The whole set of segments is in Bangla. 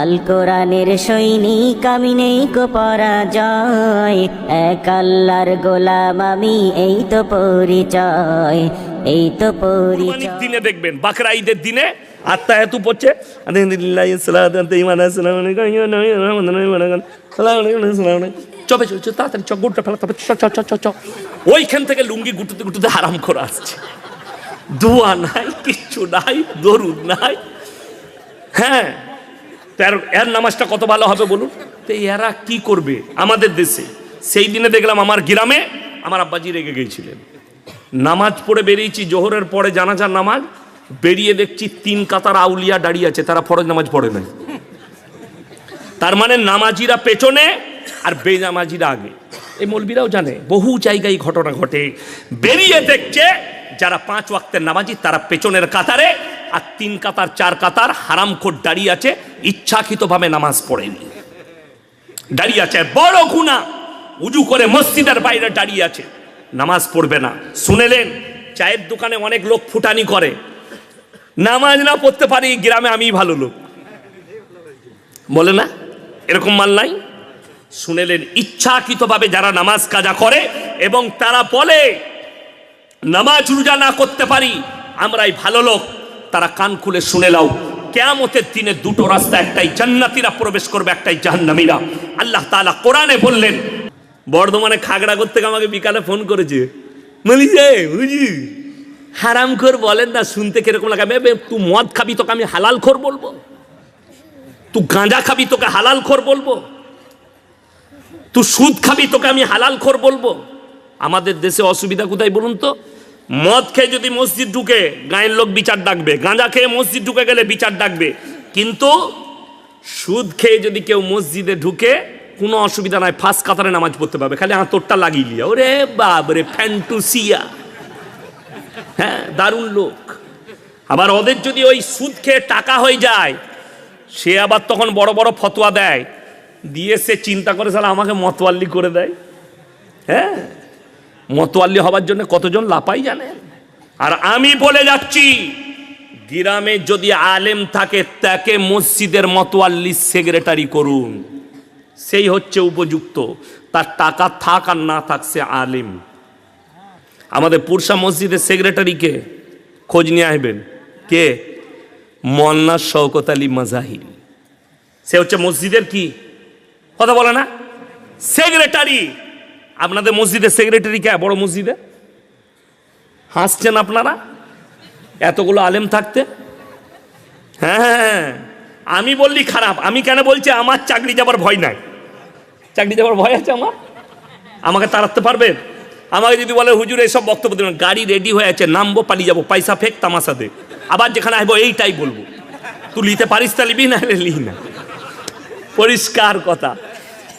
আল কোরআনের সৈনিক, আমি নেই কো পরাজয়। এক আল্লাহর গোলাম, আমি এই তো পরিচয়, এই তো পরিচয়। দিনে দেখবেন, বাকরা ঈদের দিনে আত্মা হেতু পড়ছে। আলহামদুলিল্লাহ, সালাত ইমান আসসালামু আলাইকুম চবে চল তাড়াতাড়ি চ গুটটা ফেলা তবে চ চ চ চ ওইখান থেকে লুঙ্গি গুটুতে গুটুতে আরাম করে আসছে। দোয়া নাই, কিচ্ছু নাই, দরুদ নাই। হ্যাঁ তো এর এর নামাজটা কত ভালো হবে বলুন? তো এরা কি করবে? আমাদের দেশে। সেই দিনে দেখলাম আমার গ্রামে আমার আব্বাজি রেগে গিয়েছিলেন নামাজ পড়ে বেরিয়েছি, জোহরের পরে জানাজার নামাজ। বেরিয়ে দেখছি তিন কাতার আউলিয়া দাঁড়িয়ে আছে, তারা ফরজ নামাজ পড়ে নাই। তার মানে নামাজিরা পেছনে আর বেনামাজিরা আগে। এই মৌলবীরাও জানে, বহু জায়গায় ঘটনা ঘটে। বেরিয়ে দেখছে যারা পাঁচ ওয়াক্তের নামাজি, তারা পেছনের কাতারে আর তিন কাতার, চার কাতার হারামখোর দাঁড়িয়ে আছে, ইচ্ছাকৃতভাবে নামাজ পড়েনি। দাঁড়িয়ে আছে, বড় গুণা উজু করে মসজিদের বাইরে দাঁড়িয়ে আছে। নামাজ পড়বে না। শুনেলেন, চায়ের দোকানে অনেক লোক ফুটানি করে। নামাজ না পড়তে পারি, গ্রামে আমি ভালো লোক। বলে না, এরকম মাল নাই। শুনেলেন, ইচ্ছাকৃতভাবে যারা নামাজ কাজা করে এবং তারা বলে, নামাজ রোজা না করতে পারি, আমরাই ভালো লোক। তারা কান খুলে শুনে লাও কেয়ামতের দিনে দুটো রাস্তা, একটাই জান্নাতিরা প্রবেশ করবে, একটাই জাহান্নামীরা। আল্লাহ তালা কোরআনে বললেন, বর্ধমানে খাগড়া করতে আমাকে বিকালে ফোন করেছে। বলি বুঝি হারাম খোর বলেন না, শুনতে কীরকম লাগে? তুই মদ খাবি, তোকে আমি হালাল খোর বলব? তুই গাঁজা খাবি, তোকে হালাল খোর বলব? তুই সুদ খাবি, তোকে আমি হালাল খোর বলব? আমাদের দেশে অসুবিধা কোথায় বলুন তো? মদ খেয়ে যদি মসজিদ ঢুকে, গায়ের লোক বিচার ডাকবে। গাঁজা খেয়ে মসজিদ ঢুকে গেলে বিচার ডাকবে। কিন্তু সুদ খেয়ে যদি কেউ মসজিদে ঢুকে, কোনো অসুবিধা নাই ফার্স্ট কাতারে নামাজ পড়তে পারবে। খালি হাতরটা লাগিয়ে লিয়া ওরে বাবরে ফ্যান্টুসিয়া। হ্যাঁ দারুণ লোক। আবার ওদের যদি ওই সুদ খেয়ে টাকা হয়ে যায়, সে আবার তখন বড় বড় ফতোয়া দেয়। দিয়ে সে চিন্তা করে সালা আমাকে মতোয়াল্লি করে দেয়? হ্যাঁ। মতোয়াল্লি হবার জন্য কতজন লাপাই জানে? আর আমি বলে যাচ্ছি, গ্রামে যদি আলেম থাকে, তাকে মসজিদের মতোয়াল্লি সেক্রেটারি করুন। সেই হচ্ছে উপযুক্ত। তার টাকা থাক আর না থাক সে আলেম। আমাদের পুরসা মসজিদের সেক্রেটারিকে খোঁজ নিয়ে আসবেন। কে? মন্না শওকত আলী মাজাহির সে হচ্ছে মসজিদের কি? কথা বলে না? সেক্রেটারি। আপনাদের মসজিদের সেক্রেটারি কে? বড় মসজিদে? হাসছেন আপনারা? এতগুলো আলেম থাকতে? হ্যাঁ হ্যাঁ আমি বললি খারাপ। আমি কেন বলছি আমার চাকরি যাবার ভয় নাই? চাকরি যাবার ভয় আছে আমার? আমাকে তাড়াতে পারবে? আমাকে যদি বলে, হুজুর, এসব বক্তব্য দেবেন গাড়ি রেডি হয়ে আছে, নামবো পালিয়ে যাব, পয়সা ফেক, তামাশা দে। আবার যেখানে আসব, এইটাই বলব। তুই লিতে পারিস তা লিবি না হলে লি না। পরিষ্কার কথা।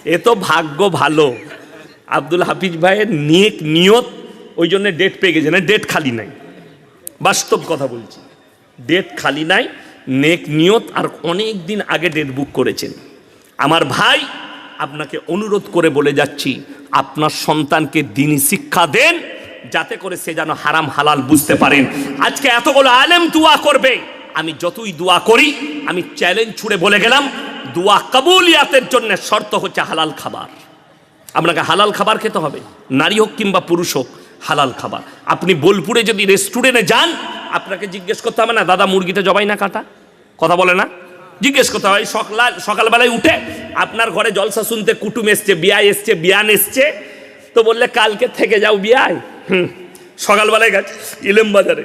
এ তো ভাগ্য ভালো। আব্দুল হাফিজ ভাইয়ের নিয়ক নিয়ত, ওই জন্য ডেট পেয়ে গেছে না ডেট খালি নাই। বাস্তব কথা বলছি। ডেট খালি নাই, নেক নিয়ত, আর অনেক দিন আগে ডেট বুক করেছেন। আমার ভাই, আপনাকে অনুরোধ করে বলে যাচ্ছি, আপনার সন্তানকে দিনই শিক্ষা দেন, যাতে করে সে যেন হারাম হালাল বুঝতে পারেন। আজকে এতগুলো আলেম দোয়া করবে। আমি যতই দোয়া করি, আমি চ্যালেঞ্জ ছুড়ে বলে গেলাম, দোয়া কাবুলিয়াতের জন্য শর্ত হচ্ছে হালাল খাবার। আপনাকে হালাল খাবার খেতে হবে। নারী হোক কিংবা পুরুষ হোক, হালাল খাবার। আপনি বোলপুরে যদি রেস্টুরেন্টে যান, আপনাকে জিজ্ঞেস করতে হবে না, দাদা, মুরগিটা জবাই না কাটা? কথা বলে না। জিজ্ঞেস করতে হবে সকাল, সকালবেলায় উঠে আপনার ঘরে জলসা শুনতে কুটুম এসছে বিয়ায় এসছে, বিয়ান এসছে? তো বললে, কালকে থেকে যাও বিয়ায় হুম, সকালবেলায় গেছে, ইলেম বাজারে।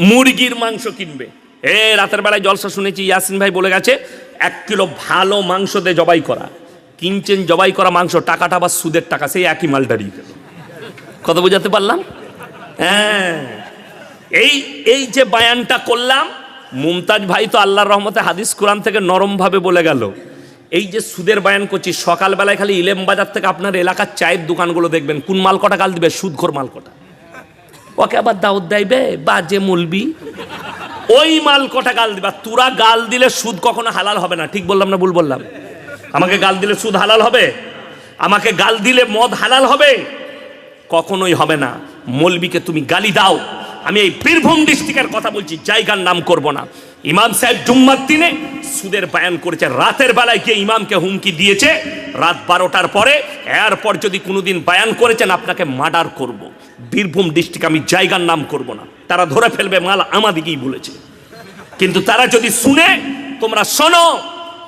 মুরগির মাংস কিনবে। এ, রাতের বেলায় জলসা শুনেছি, ইয়াসিন ভাই বলে গেছে, এক কিলো ভালো মাংস দিয়ে জবাই করা। কিনছেন জবাই করা মাংস, টাকাটা আবার সুদের টাকা, সেই একই মাল দাঁড়িয়ে গেল কত বোঝাতে পারলাম? হ্যাঁ। এই এই যে বায়ানটা করলাম, মুমতাজ ভাই তো আল্লাহর রহমতে হাদিস কোরআন থেকে নরমভাবে বলে গেল। এই যে সুদের বায়ান করছি, সকালবেলায় খালি ইলেম বাজার থেকে আপনার এলাকার চায়ের দোকানগুলো দেখবেন, কোন মাল কটা গাল দিবে? সুদঘর মাল কটা। ওকে আবার দাওয়াত দেবে বা যে মুলবি। ওই মাল কটা গাল দিবা? তোরা গাল দিলে সুদ কখনো হালাল হবে না। ঠিক বললাম না ভুল বললাম? আমাকে গাল দিলে সুদ হালাল হবে? আমাকে গাল দিলে মদ হালাল হবে? কখনোই হবে না। মলবিকে তুমি গালি দাও। আমি এই বীরভূম ডিস্ট্রিক্টের কথা বলছি, জায়গার নাম করব না। ইমাম সাহেব জুম্মার দিনে সুদের বায়ান করেছে। রাতের বেলায় গিয়ে ইমামকে হুমকি দিয়েছে। রাত বারোটার পরে এরপর যদি কোনোদিন বায়ান করেছেন, আপনাকে মার্ডার করব। বীরভূম ডিস্ট্রিক্ট আমি জায়গার নাম করব না। তারা ধরে ফেলবে, মাল আমাদিকেই বলেছে। কিন্তু তারা যদি শুনে, তোমরা শোনো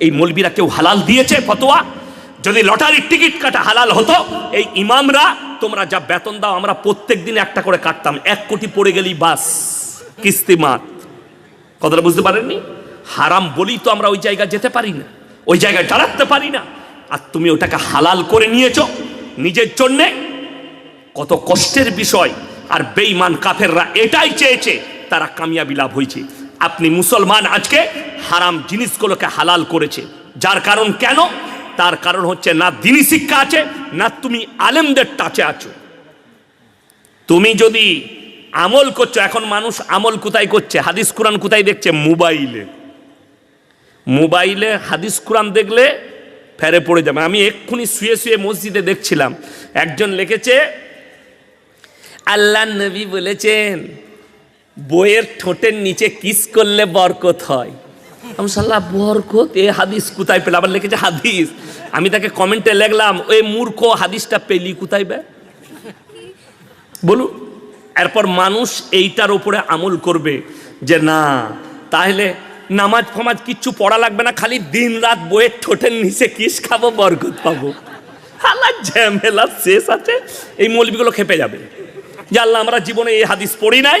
এই মলবিরা কেউ হালাল দিয়েছে ফতোয়া? যদি লটারির টিকিট কাটা হালাল হতো, এই ইমামরা, তোমরা যা বেতন দাও, আমরা প্রত্যেক দিন একটা করে কাটতাম। এক কোটি পড়ে গেলেই বাস কিস্তিমাত কথাটা বুঝতে পারেননি? হারাম বলেই তো আমরা ওই জায়গায় যেতে পারি না, ওই জায়গায় দাঁড়াতে পারি না। আর তুমি ওটাকে হালাল করে নিয়েছ, নিজের জন্যে? কত কষ্টের বিষয়। আর বেঈমান কাফেররা এটাই চেয়েছে, তারা কামিয়াবি লাভ হয়েছে। আপনি মুসলমান আজকে হারাম জিনিসগুলোকে হালাল করেছে। যার কারণ কেন? তার কারণ হচ্ছে না দিনী শিক্ষা আছে, না তুমি আলেমদের টাচে আছো। তুমি যদি আমল করছ, এখন মানুষ আমল কোথায় করছে? হাদিস কোরআন কোথায় দেখছে? মোবাইলে। মোবাইলে হাদিস কোরআন দেখলে ফেরে পড়ে যাবে। আমি এক্ষুনি শুয়ে শুয়ে মসজিদে দেখছিলাম। একজন লিখেছে, আল্লাহ নবী বলেছেন বইয়ের ঠোঁটের নিচে কিস করলে বরকত হয়। আমি সাল্লাহ বরকত? এ হাদিস কোথায় পেলে? আবার লিখেছে হাদিস। আমি তাকে কমেন্টে লিখলাম ওই মূর্খ, হাদিসটা পেলি কোথায় বে? বলুন। এরপর মানুষ এইটার উপরে আমল করবে যে না, তাহলে নামাজ ফমাজ কিচ্ছু পড়া লাগবে না, খালি দিন রাত বইয়ের ঠোঁটের নিচে কিস খাব, বরকত পাবো। হালা, ঝামেলা শেষ আছে, এই মৌলবিগুলো খেপে যাবে। যে আল্লাহ, আমরা জীবনে এই হাদিস পড়ি নাই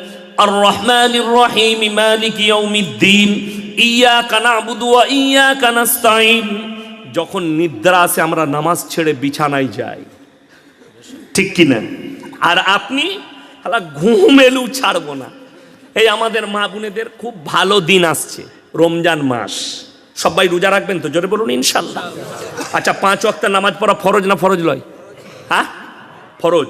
আর রহমান রহিম মালিক ইয়ৌমিদ্দিন ইয়া কানাবুদু ইয়া কানাস্তাইন যখন নিদ্রা আসে, আমরা নামাজ ছেড়ে বিছানায় যাই। ঠিক কিনা? আর আপনি, হালা ঘুম এলু ছাড়ব না। এই আমাদের মা বোনেদের খুব ভালো দিন আসছে, রমজান মাস। সবাই রোজা রাখবেন তো? জোরে বলুন, ইনশাল্লাহ। আচ্ছা পাঁচ ওয়াক্ত নামাজ পড়া ফরজ না ফরজ লয়? হ্যাঁ? ফরজ।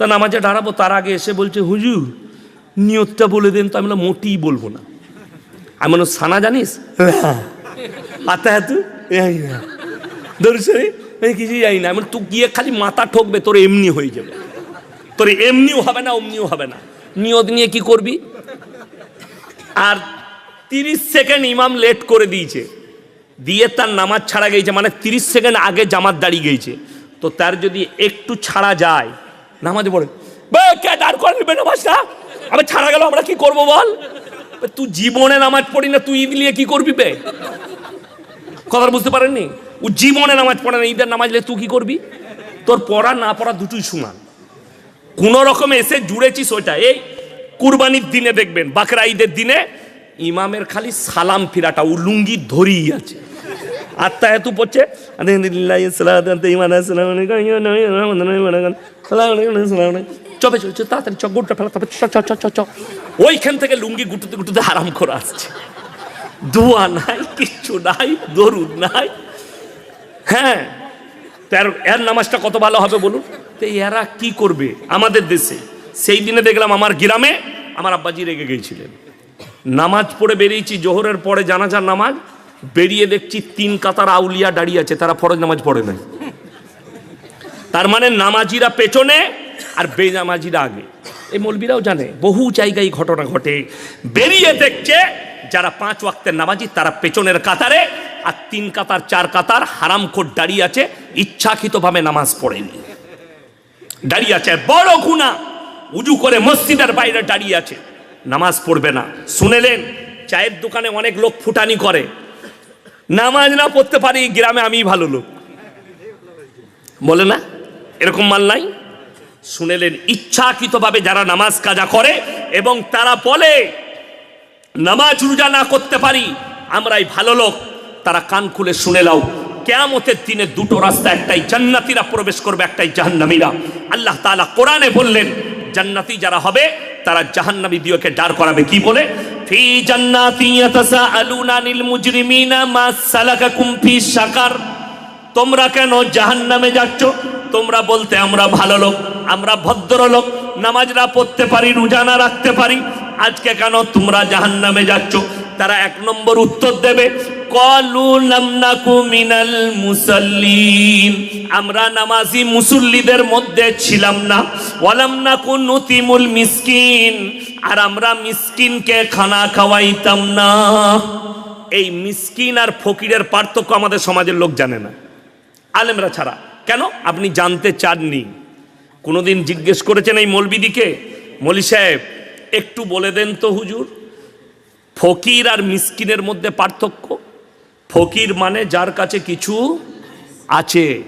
তা নামাজে দাঁড়াবো তার আগে এসে বলছে হুজুর নিয়তটা বলে দেন তো আমি মোটেই বলব না। আমি বললাম, সানা জানিস? আতা হ্যাঁ তুই? দর্শনে আমি কিছু জানি না। আমি তুই গিয়ে খালি মাথা ঠকবে তোর এমনি হয়ে যাবে। তোর এমনিও হবে না অমনিও হবে না। নিয়ত নিয়ে কি করবি? আর তিরিশ সেকেন্ড ইমাম লেট করে দিয়েছে। দিয়ে তার নামাজ ছাড়া গেছে মানে তিরিশ সেকেন্ড আগে জামাত দাঁড়িয়ে গেছে। তো তার যদি একটু ছাড়া যায় নামাজ পড়ে। কে দাঁড় করে নেবে নামাজটা? আমি ছাড়া গেল, আমরা কি করব বল? তুই জীবনে নামাজ পড়ি না, তুই ঈদ নিয়ে কি করবি বে? কথা বুঝতে পারেননি? ও জীবনে নামাজ পড়ে না, ঈদের নামাজ তুই কি করবি? তোর পড়া না পড়া দুটোই সমান। কোন রকমে এসে জুড়েছিস ওইটা। এই কুরবানির দিনে দেখবেন, বাকরা ঈদের দিনে ইমামের খালি সালাম ফিরাটা, ও লুঙ্গি ধরেই আছে। আত্মা এত পড়ছে চবে চবে চ তাড়াতাড়ি চ গুটটা ফেলা চ ওইখান থেকে লুঙ্গি গুটুতে গুটুতে হারাম করে আসছে দোয়া নাই কিচ্ছু নাই দরুদ নাই হ্যাঁ তার এর নামাজটা কত ভালো হবে বলুন তো এরা কি করবে আমাদের দেশে সেই দিনে দেখলাম আমার গ্রামে আমার আব্বাজি রেগে গিয়েছিলেন নামাজ পড়ে বেরিয়েছি জোহরের পরে জানাজার নামাজ বেরিয়ে দেখছি তিন কাতার আউলিয়া দাঁড়িয়ে আছে, তারা ফরজ নামাজ পড়ে নাই। তার মানে নামাজিরা পেছনে আর বেনামাজিরা আগে। এই মৌলবীরাও জানে, বহু জায়গায় ঘটনা ঘটে। বেরিয়ে দেখছে যারা পাঁচ ওয়াক্তের নামাজি, তারা পেছনের কাতারে, আর তিন কাতার, চার কাতার হারামখোর দাঁড়িয়ে আছে, ইচ্ছাকৃতভাবে নামাজ পড়েনি। দাঁড়িয়ে আছে, বড় গুণা, উজু করে মসজিদের বাইরে দাঁড়িয়ে আছে। নামাজ পড়বে না। শুনেলেন, চায়ের দোকানে অনেক লোক ফুটানি করে। নামাজ না পড়তে পারি, গ্রামে আমি ভালো লোক। বলে না? এরকম মাল নাই? শুনেলেন, ইচ্ছাকৃতভাবে যারা নামাজ কাজা করে এবং তারা বলে, নামাজ রোজা না করতে পারি, আমরাই ভালো লোক। তারা কান খুলে শুনে লাও কেয়ামতের দিনে দুটো রাস্তা, একটাই জান্নাতিরা প্রবেশ করবে, একটাই জাহান্নামীরা। আল্লাহ তাআলা কোরআনে বললেন, জান্নাতি যারা হবে, তারা জাহান্নামী দিওকে ডার করাবে। কি বলে? ফি জান্নাতি ইয়াতাসাআলুনা আনিল মুজরিমিনা মা সালাকাকুম ফি সাকার তোমরা কেন জাহান্নামে যাচ্ছ? তোমরা বলতে আমরা ভালো লোক, আমরা ভদ্র লোক, নামাজরা পড়তে পারি রোজা না রাখতে পারি। আজকে কেন তোমরা জাহান্নামে যাচ্ছ? তারা এক নম্বর উত্তর দেবে কলু লামনাকু মিনাল মুসাল্লিন আমরা নামাজি মুসল্লিদের মধ্যে ছিলাম না। ওয়ালাম নাকু নতিমুল মিসকিন। আর আমরা মিসকিনকে খানা খাওয়াইতাম না। এই মিসকিন আর ফকিরের পার্থক্য আমাদের সমাজের লোক জানে না। আলেমরা ছাড়া। কেন? আপনি জানতে চাননি। কোনোদিন জিজ্ঞেস করেছেন এই মৌলবিদিকে? মলি সাহেব, একটু বলে দেন তো হুজুর। ফকির আর মিসকিনের মধ্যে পার্থক্য? ফকির মানে যার কাছে কিছু আছে।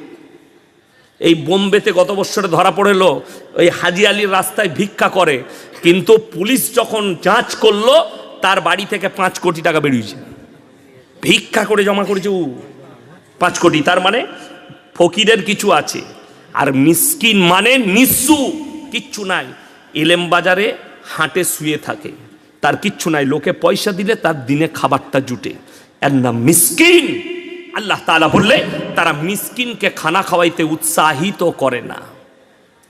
এই বোম্বেতে গত বছরে ধরা পড়েলো, ওই হাজি আলীর রাস্তায় ভিক্ষা করে। কিন্তু পুলিশ যখন যাঁচ করল, তার বাড়ি থেকে পাঁচ কোটি টাকা বেরিয়েছে। ভিক্ষা করে জমা করেছে ও। পাঁচ কোটি, তার মানে ফকিরের কিছু আছে। আর মিসকিন মানে নিঃসু, কিচ্ছু নাই। এলেম বাজারে হাটে শুয়ে থাকে। তার কিচ্ছু নাই। লোকে পয়সা দিলে তার দিনে খাবারটা জুটে। এর নাম মিসকিন। আল্লাহ তাআলা বললে, তারা মিসকিনকে খানা খাওয়াইতে উৎসাহিত করে না।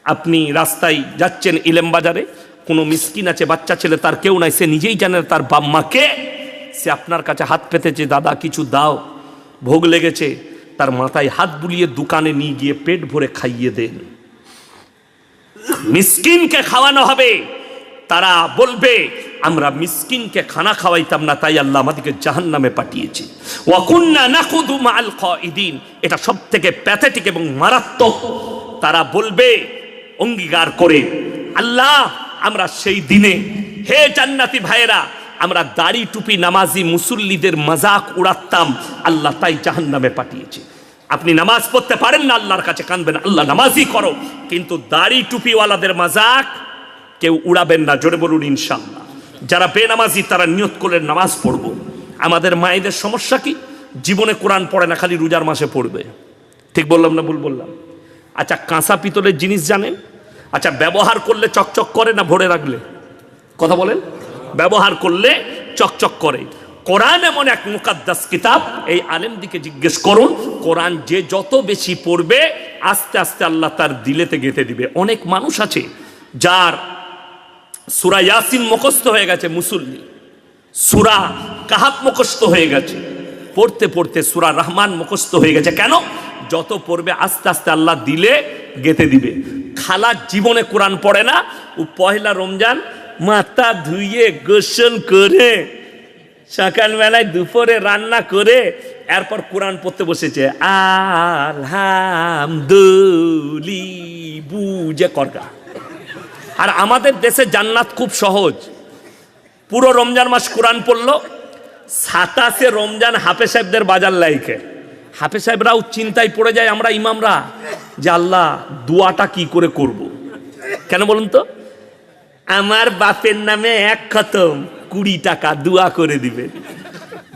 আপনি রাস্তায় যাচ্ছেন ইলেম বাজারে, কোনো মিসকিন আছে, বাচ্চা ছেলে তার কেউ নাই, সে নিজেই জানে তার বাম্মাকে সে আপনার কাছে হাত পেতেছে, দাদা, কিছু দাও। ভোগ লেগেছে, তার মাথায় হাত বুলিয়ে দোকানে নিয়ে গিয়ে পেট ভরে খাইয়ে দেন। মিসকিনকে খাওয়ানো হবে। তারা বলবে আমরা মিসকিনকে খানা খাওয়াইতাম না, তাই আল্লাহ আমাদেরকে জাহান নামে পাঠিয়েছে এটা সব থেকে প্যাথেটিক এবং মারাত্মক। তারা বলবে, অঙ্গীকার করে, আল্লাহ, আমরা সেই দিনে, হে জান্নাতি ভাইয়েরা, আমরা দাড়ি টুপি নামাজি মুসল্লিদের মজাক উড়াতাম, আল্লাহ তাই জাহান্নামে পাঠিয়েছে। আপনি নামাজ পড়তে পারেন না, আল্লাহর কাছে কানবেন, আল্লাহ নামাজই করো। কিন্তু দাড়ি টুপিওয়ালাদের মজাক কেউ উড়াবেন না, জোরে বলুন ইনশাল্লাহ যারা বেনামাজি, তারা নিয়ত করলে নামাজ পড়ব। আমাদের মায়েদের সমস্যা কি? জীবনে কোরআন পড়ে না, খালি রোজার মাসে পড়বে। ঠিক বললাম না ভুল বললাম? আচ্ছা কাঁসা পিতলের জিনিস জানেন? আচ্ছা ব্যবহার করলে চকচক করে না ভরে রাখলে? কথা বলেন। ব্যবহার করলে চকচক করে। কোরআন এমন এক মুকাদ্দাস কিতাব, এই আলেম দিকে জিজ্ঞেস করুন, কোরআন যে যত বেশি পড়বে, আস্তে আস্তে আল্লাহ তার দিলেতে গেঁথে দিবে। অনেক মানুষ আছে, যার সুরা ইয়াসিন মুখস্থ হয়ে গেছে মুসল্লি। সুরা কাহাব মুখস্থ হয়ে গেছে। পড়তে পড়তে সুরা রহমান মুখস্থ হয়ে গেছে। কেন? যত পড়বে আস্তে আস্তে আল্লাহ দিলে গেতে দিবে। খালা জীবনে কোরআন পড়ে না, ও পয়লা রমজান মাথা ধুইয়ে গোসল করে, সকালবেলায় দুপুরে রান্না করে, এরপর কোরআন পড়তে বসেছে। আলহামদুলি বুঝে করগা আর আমাদের দেশে জান্নাত খুব সহজ। পুরো রমজান মাস কোরআন পড়ল, সাতাশে রমজান হাফে সাহেবদের বাজার লাইকে। হাফে সাহেবরাও চিন্তায় পড়ে যায় আমরা ইমামরা, যে আল্লাহ দোয়াটা কি করে করব। কেন বলুন তো? আমার বাপের নামে এক খতম, কুড়ি টাকা দোয়া করে দিবে।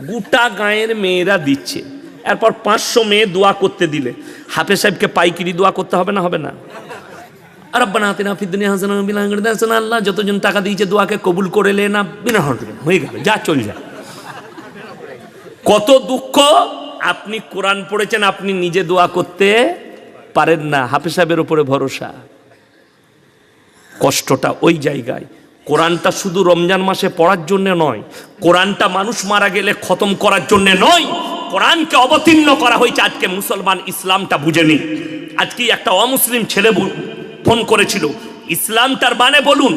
গোটা গাঁয়ের মেয়েরা দিচ্ছে। এরপর পাঁচশো মেয়ে দোয়া করতে দিলে। হাফে সাহেবকে পাইকিরি দোয়া করতে হবে না? হবে না। রব্বানা আতিনা ফিদ দুনিয়া হাসানা ওয়া ফিল আখিরাতি হাসানা। আল্লাহ যতজন টাকা দিয়েছে দোয়াকে কবুল করে না, বিনা হরকত হয়ে গেল, যা চল যা কত দুঃখ আপনি কোরআন পড়েছেন, আপনি নিজে দোয়া করতে পারেন না। হাফিজ সাহেবের উপরে ভরসা। কষ্টটা ওই জায়গায়। কোরআনটা শুধু রমজান মাসে পড়ার জন্য নয়, কোরআনটা মানুষ মারা গেলে খতম করার জন্য নয়, কোরআনকে অবতীর্ণ করা হয়েছে। আজকে মুসলমান ইসলামটা বুঝেনি। আজকে একটা অমুসলিম ছেলে ফোন করেছিল। ইসলামটার মানে বলুন,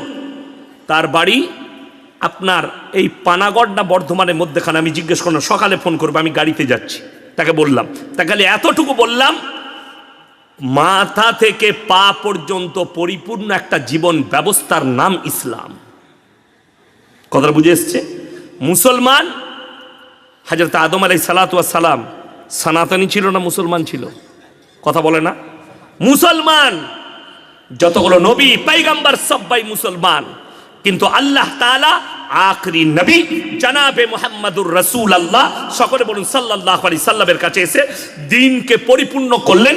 তার বাড়ি আপনার এই পানাগড় না বর্ধমানের মধ্যেখানে। আমি জিজ্ঞেস করলাম, সকালে ফোন করব, আমি গাড়িতে যাচ্ছি। তাকে বললাম তাকে এতটুকু বললাম, মাথা থেকে পা পর্যন্ত পরিপূর্ণ একটা জীবন ব্যবস্থার নাম ইসলাম। কথাটা বুঝে এসছে? মুসলমান, হাজরত আদম আলাই সালাম, সনাতনী ছিল না মুসলমান ছিল? কথা বলে না? মুসলমান যতগুলো নবী পাইগাম্বার সব্বাই মুসলমান। কিন্তু আল্লাহ তাআলা আখরি নবী, জানাবে মোহাম্মদুর রসুল আল্লাহ সকলে বলুন, সাল্লাল্লাহু আলাইহি সাল্লামের কাছে এসে দিনকে পরিপূর্ণ করলেন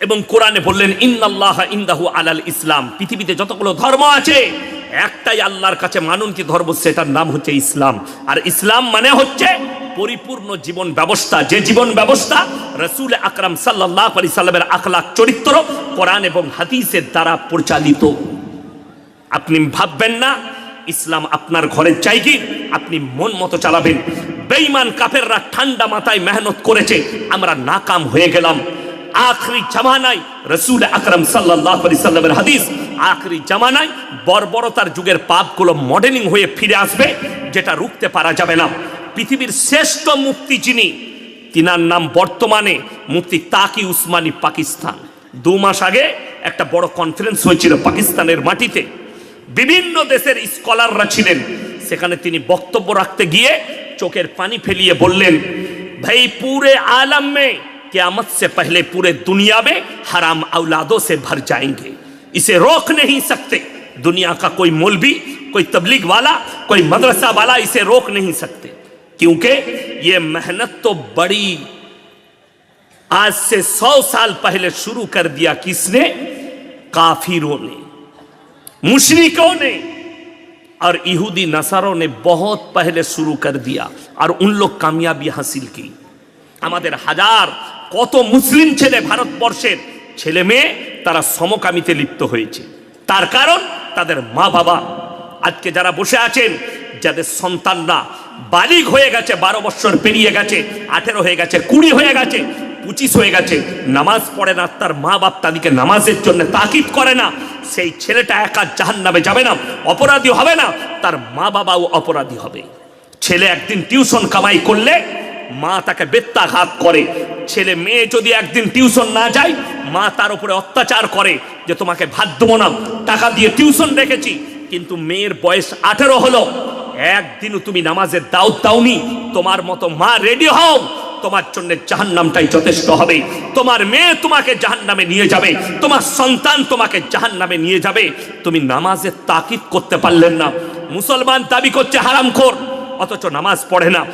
এবং কোরআনে বললেন, ইন্নাল্লাহ ইন্দাহু আলাল ইসলাম। পৃথিবীতে যতগুলো ধর্ম আছে, একটাই আল্লাহর কাছে মানুন কি ধর্ম, সেটার নাম হচ্ছে ইসলাম। আর ইসলাম মানে হচ্ছে পরিপূর্ণ জীবন ব্যবস্থা, যে জীবন ব্যবস্থা রসুল আকরাম সাল্লাহ আলি সাল্লামের আখলাক চরিত্র, কোরআন এবং হাদিসের দ্বারা পরিচালিত। আপনি ভাববেন না, ইসলাম আপনার ঘরের চাইকি আপনি মন মতো চালাবেন। বেঈমান কাফেররা ঠান্ডা মাথায় মেহনত করেছে, আমরা নাকাম হয়ে গেলাম। আখরি জামানায় রসুল আকরম সাল্লাহ আলি সাল্লামের হাদিস, আখরি জামানায় বর্বরতার যুগের পাপগুলো মডেলিং হয়ে ফিরে আসবে, যেটা রুখতে পারা যাবে না। পৃথিবীর শ্রেষ্ঠ মুক্তি যিনি তিনার নাম বর্তমানে মুফতি তাকি উসমানী পাকিস্তান দু মাস আগে একটা বড় কনফারেন্স হয়েছিল পাকিস্তানের মাটিতে বিভিন্ন দেশের স্কলাররা ছিলেন সেখানে তিনি বক্তব্য রাখতে গিয়ে চোখের পানি ফেলিয়ে বললেন ভাই পুরে आलम में क्यामत से पहले पूरे दुनिया में हराम औलादों से भर जाएंगे इसे रोक नहीं सकते दुनिया का कोई मौलवी कोई तबलीग वाला कोई मदरसा वाला इसे रोक नहीं सकते क्योंकि ये मेहनत तो बड़ी आज से सौ साल पहले शुरू कर दिया किसने काफिरों ने मुशरिकों ने और यहूदी नसारों ने बहुत पहले शुरू कर दिया और उन लोग कामयाबी हासिल की আমাদের হাজার কত মুসলিম ছেলে ভারতবর্ষের ছেলে মেয়ে তারা সমকামিতে লিপ্ত হয়েছে তার কারণ তাদের মা বাবা আজকে যারা বসে আছেন যাদের সন্তানরা বালিগ হয়ে গেছে, বারো বছর পেরিয়ে গেছে, আঠেরো হয়ে গেছে, কুড়ি হয়ে গেছে, পঁচিশ হয়ে গেছে, নামাজ পড়ে না, তার মা বাপ তাদেরকে নামাজের জন্য তাকিদ করে না, সেই ছেলেটা একা জাহান নামে যাবে না, অপরাধী হবে না, তার মা বাবাও অপরাধী হবে। ছেলে একদিন টিউশন কামাই করলে মা তাকে বেত্যাঘাত করে। ছেলে মেয়ে যদি একদিন টিউশন না যায়, মা তার উপরে অত্যাচার করে যে তোমাকে ভাত দেবো না, টাকা দিয়ে টিউশন রেখেছি, কিন্তু মেয়ের বয়স আঠেরো হলো একদিনও তুমি নামাজের দাও দাওনি। তোমার মতো মা রেডি হও। তোমার জন্য জাহান নামটাই যথেষ্ট হবে। তোমার মেয়ে তোমাকে জাহান নামে নিয়ে যাবে। তোমার সন্তান তোমাকে জাহান নামে নিয়ে যাবে। তুমি নামাজের তাকিদ করতে পারলেন না। মুসলমান দাবি করছে হারামখোর। অথচ নামাজ পড়ে না।